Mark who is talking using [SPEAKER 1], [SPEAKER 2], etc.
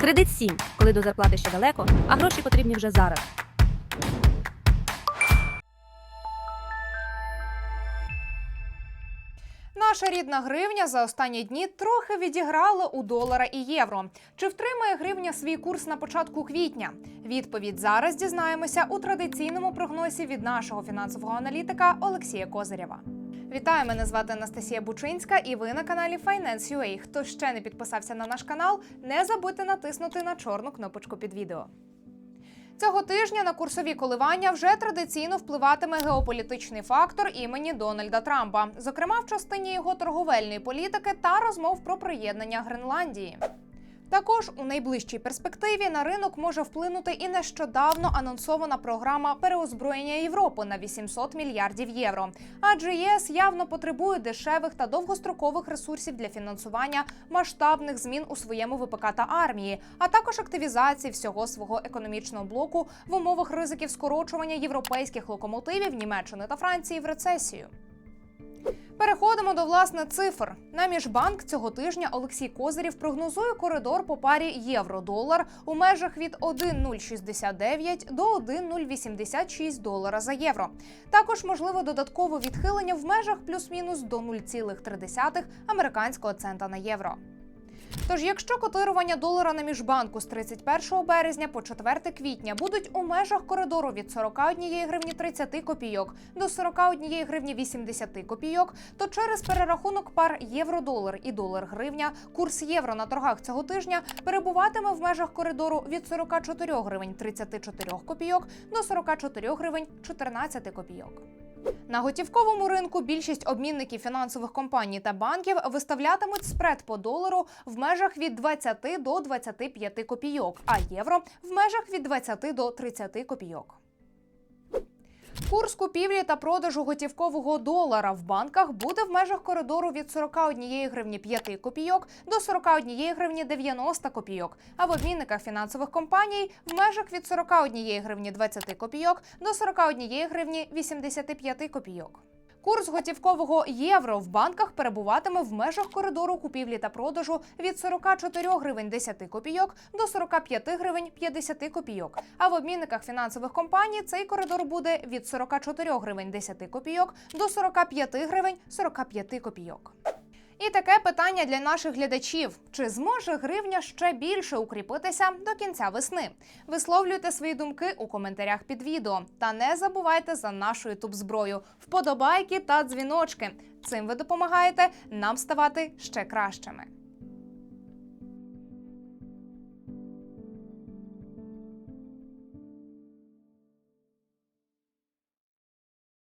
[SPEAKER 1] Кредит 7, коли до зарплати ще далеко, а гроші потрібні вже зараз.
[SPEAKER 2] Наша рідна гривня за останні дні трохи відіграла у долара і євро. Чи втримає гривня свій курс на початку квітня? Відповідь зараз дізнаємося у традиційному прогнозі від нашого фінансового аналітика Олексія Козирєва. Вітаю, мене звати Анастасія Бучинська, і ви на каналі Finance.ua. Хто ще не підписався на наш канал, не забудьте натиснути на чорну кнопочку під відео. Цього тижня на курсові коливання вже традиційно впливатиме геополітичний фактор імені Дональда Трампа, зокрема в частині його торговельної політики та розмов про приєднання Гренландії. Також у найближчій перспективі на ринок може вплинути і нещодавно анонсована програма переозброєння Європи на 800 мільярдів євро. Адже ЄС явно потребує дешевих та довгострокових ресурсів для фінансування масштабних змін у своєму ВПК та армії, а також активізації всього свого економічного блоку в умовах ризиків скорочування європейських локомотивів Німеччини та Франції в рецесію. Переходимо до власне цифр. На міжбанк цього тижня Олексій Козирів прогнозує коридор по парі євро-долар у межах від 1,069 до 1,086 долара за євро. Також можливо додаткове відхилення в межах плюс-мінус до 0,3 американського цента на євро. Тож, якщо котирування долара на міжбанку з 31 березня по 4 квітня будуть у межах коридору від 41 гривні 30 копійок до 41 гривні 80 копійок, то через перерахунок пар євро-долар і долар-гривня курс євро на торгах цього тижня перебуватиме в межах коридору від 44 гривень 34 копійок до 44 гривень 14 копійок. На готівковому ринку більшість обмінників фінансових компаній та банків виставлятимуть спред по долару в межах від 20 до 25 копійок, а євро в межах від 20 до 30 копійок. Курс купівлі та продажу готівкового долара в банках буде в межах коридору від 41 гривні 5 копійок до 41 гривні 90 копійок, а в обмінниках фінансових компаній в межах від 41 гривні 20 копійок до 41 гривні 85 копійок. Курс готівкового євро в банках перебуватиме в межах коридору купівлі та продажу від 44 гривень 10 копійок до 45 гривень 50 копійок. А в обмінниках фінансових компаній цей коридор буде від 44 гривень 10 копійок до 45 гривень 45 копійок. І таке питання для наших глядачів: чи зможе гривня ще більше укріпитися до кінця весни? Висловлюйте свої думки у коментарях під відео. Та не забувайте за нашу ютуб зброю, вподобайки та дзвіночки. Цим ви допомагаєте нам ставати ще кращими.